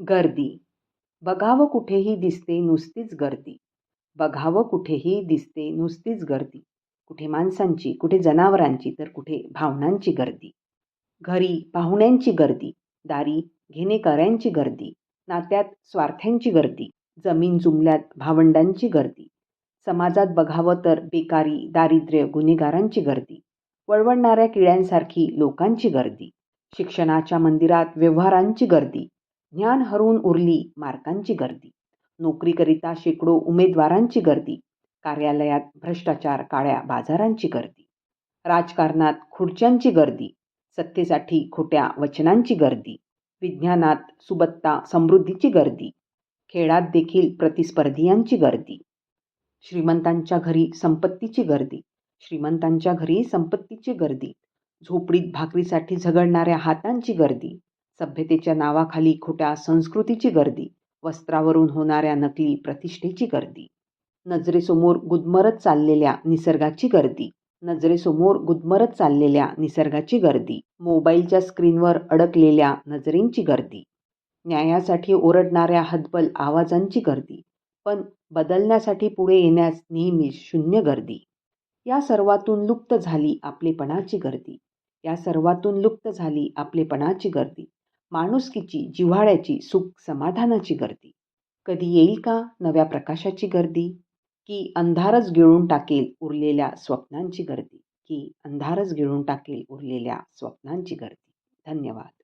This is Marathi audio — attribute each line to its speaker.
Speaker 1: गर्दी. बघावं कुठेही दिसते नुसतीच गर्दी. बघावं कुठेही दिसते नुसतीच गर्दी. कुठे माणसांची कुठे जनावरांची तर कुठे भावनांची गर्दी. घरी पाहुण्यांची गर्दी दारी घेणेकऱ्यांची गर्दी नात्यात स्वार्थ्यांची गर्दी जमीन जुमल्यात भावंडांची गर्दी. समाजात बघावं तर बेकारी दारिद्र्य गुन्हेगारांची गर्दी. वळवळणाऱ्या किड्यांसारखी लोकांची गर्दी. शिक्षणाच्या मंदिरात व्यवहारांची गर्दी. ज्ञान हरवून उरली मार्कांची गर्दी. नोकरीकरिता शेकडो उमेदवारांची गर्दी. कार्यालयात भ्रष्टाचार काळ्या बाजारांची गर्दी. राजकारणात खुर्च्यांची गर्दी. सत्तेसाठी खोट्या वचनांची गर्दी. विज्ञानात सुबत्ता समृद्धीची गर्दी. खेळात देखील प्रतिस्पर्धीयांची गर्दी. श्रीमंतांच्या घरी संपत्तीची गर्दी. श्रीमंतांच्या घरी संपत्तीची गर्दी. झोपडीत भाकरीसाठी झगडणाऱ्या हातांची गर्दी. सभ्यतेच्या नावाखाली खोट्या संस्कृतीची गर्दी वस्त्रावरून होणाऱ्या नकली प्रतिष्ठेची गर्दी नजरेसमोर गुदमरत चाललेल्या निसर्गाची गर्दी नजरेसमोर गुदमरत चाललेल्या निसर्गाची गर्दी मोबाईलच्या स्क्रीनवर अडकलेल्या नजरेंची गर्दी न्यायासाठी ओरडणाऱ्या हतबल आवाजांची गर्दी पण बदलण्यासाठी पुढे येण्यास नेहमीच शून्य गर्दी. या सर्वातून लुप्त झाली आपलेपणाची गर्दी. या सर्वातून लुप्त झाली आपलेपणाची गर्दी. माणुसकीची जिव्हाळ्याची सुख समाधानाची गर्दी. कधी येईल का नव्या प्रकाशाची गर्दी? की अंधारच गिळून टाकेल उरलेल्या स्वप्नांची गर्दी? की अंधारच गिळून टाकेल उरलेल्या स्वप्नांची गर्दी? धन्यवाद.